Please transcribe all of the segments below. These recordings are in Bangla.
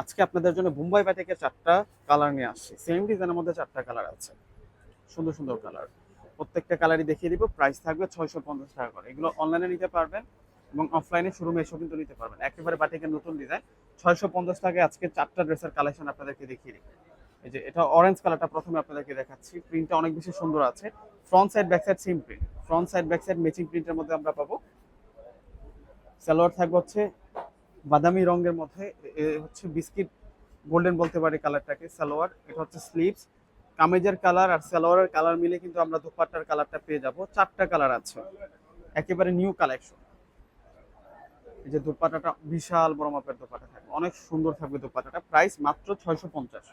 আজকে আপনাদের জন্য মুম্বাই ব্যাটিকের চারটা কালার নিয়ে আসছি। সেম ডিজাইনের মধ্যে চারটা কালার আছে। সুন্দর সুন্দর কালার প্রত্যেকটা কালারই দেখিয়ে দিব। প্রাইস থাকবে ছয়শো পঞ্চাশ টাকা করে। এগুলো অনলাইনে নিতে পারবেন এবং অফলাইনে শোরুমে এসেও কিন্তু নিতে পারবেন। একেবারে বাটিকের নতুন ডিজাইন ছয়শো পঞ্চাশ টাকায় আজকে চারটা ড্রেসের কালেকশন আপনাদেরকে দেখিয়ে দিই এই যে, এটা অরেঞ্জ কালারটা প্রথমে আপনাদেরকে দেখাচ্ছি। প্রিন্টটা অনেক বেশি সুন্দর আছে। Front side back side same print front side back side matching প্রিন্টের মধ্যে আমরা পাবো। সালোয়ার থাকবে হচ্ছে বাদামি রঙের মধ্যে হচ্ছে বিস্কিট, গোল্ডেন বলতে পারি কালারটাকে, সালোয়ার, এটা হচ্ছে স্লিভস। কামেজের কালার আর সালোয়ারের কালার মিলে কিন্তু আমরা দুপাট্টার কালারটা পেয়ে যাব। চারটা কালার আছে। একেবারে নিউ কালেকশন। এই যে দুপাট্টাটা বিশাল বড় মাপের দুপাটা থাকবে। অনেক সুন্দর থাকবে দুপাট্টাটা। প্রাইস মাত্র ছয়শো পঞ্চাশ।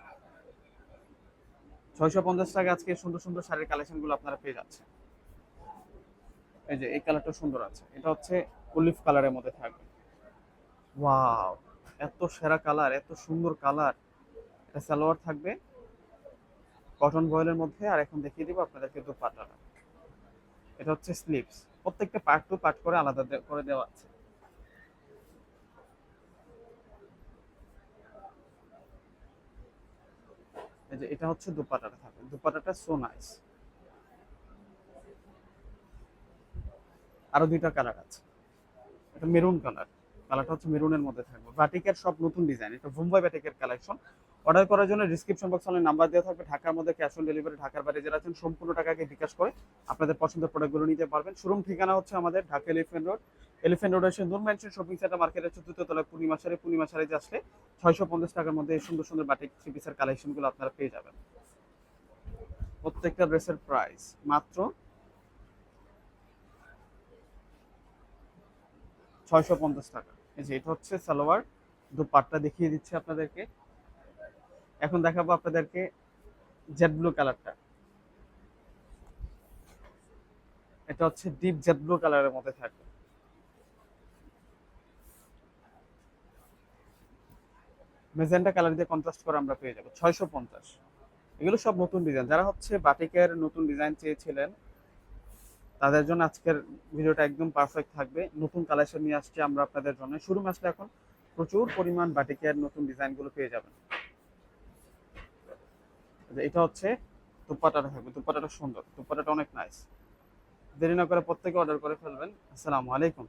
ছয়শো পঞ্চাশ টাকা আজকে সুন্দর সুন্দর শাড়ির কালেকশনগুলো আপনারা পেয়ে যাচ্ছেন। এই যে, এই কালারটা সুন্দর আছে। এটা হচ্ছে অলিভ কালারের মধ্যে থাকবে। ওয়াও এত সেরা কালার এত সুন্দর কালার এটা সালোয়ার থাকবে। কটন বয়েলের মধ্যে। আর এখন দেখিয়ে দিব আপনাদেরকে দুপাট্টাটা এটা হচ্ছে স্লিভস প্রত্যেকটা পার্ট টু পার্ট করে আলাদা করে দেওয়া আছে। যে এটা হচ্ছে দুপাটাটা থাকবে। দুপাটাটা সো নাইস আরও দুইটা কালার আছে। এটা মেরুন কালার কালারটা হচ্ছে মেরুনের মধ্যে থাকবে। বাটিকের সব নতুন ডিজাইন এটা মুম্বাই বাটিকের কালেকশন অর্ডার করার জন্য ডিসক্রিপশন বক্সে অনেক নাম্বার দেওয়া থাকবে। ঢাকার মধ্যে ক্যাশ অন ডেলিভারি ঢাকার বাইরে যারা আছেন, সম্পূর্ণ টাকাকে বিকাশ করে আপনাদের পছন্দের প্রোডাক্টগুলো নিতে পারবেন। শোরুম ঠিকানা হচ্ছে আমাদের Dhaka elephant road elephant road এসে নূর ম্যানশন শপিং সেন্টার মার্কেটের চতুর্থ তলায় পূর্ণিমা সারে পূর্ণিমা সারে আসলে ছয়শো পঞ্চাশ টাকার মধ্যে এই সুন্দর সুন্দর বাটিক থ্রি পিসের কালেকশনগুলো আপনারা পেয়ে যাবেন। প্রত্যেকটা ড্রেসের প্রাইস মাত্র ছয়শো পঞ্চাশ টাকা। এই যে এটা হচ্ছে সালোয়ার, দুপাট্টা দেখিয়ে দিচ্ছি আপনাদেরকে। এখন দেখাবো আপনাদেরকে জেড ব্লু কালারটা। এটা হচ্ছে ডিপ জেড ব্লু কালারের মধ্যে থাকবে মেজেন্টা কালার দিয়ে কন্ট্রাস্ট করে আমরা পেয়ে যাব, ছয়শো পঞ্চাশ। এগুলো সব নতুন ডিজাইন যারা হচ্ছে বাটিকের নতুন ডিজাইন চেয়েছিলেন তাদের জন্য আজকের ভিডিওটা একদম পারফেক্ট থাকবে। নতুন কালেকশন নিয়ে আসছি আমরা আপনাদের জন্য। শুরু আসলে এখন প্রচুর পরিমাণ বাটিকের নতুন ডিজাইনগুলো পেয়ে যাবেন। যে এটা হচ্ছে দুপাটাটা থাকবে। দুপাটাটা সুন্দর। দুপাটাটা অনেক নাইস দেরি না করে প্রত্যেকে অর্ডার করে ফেলবেন। আসসালামু আলাইকুম।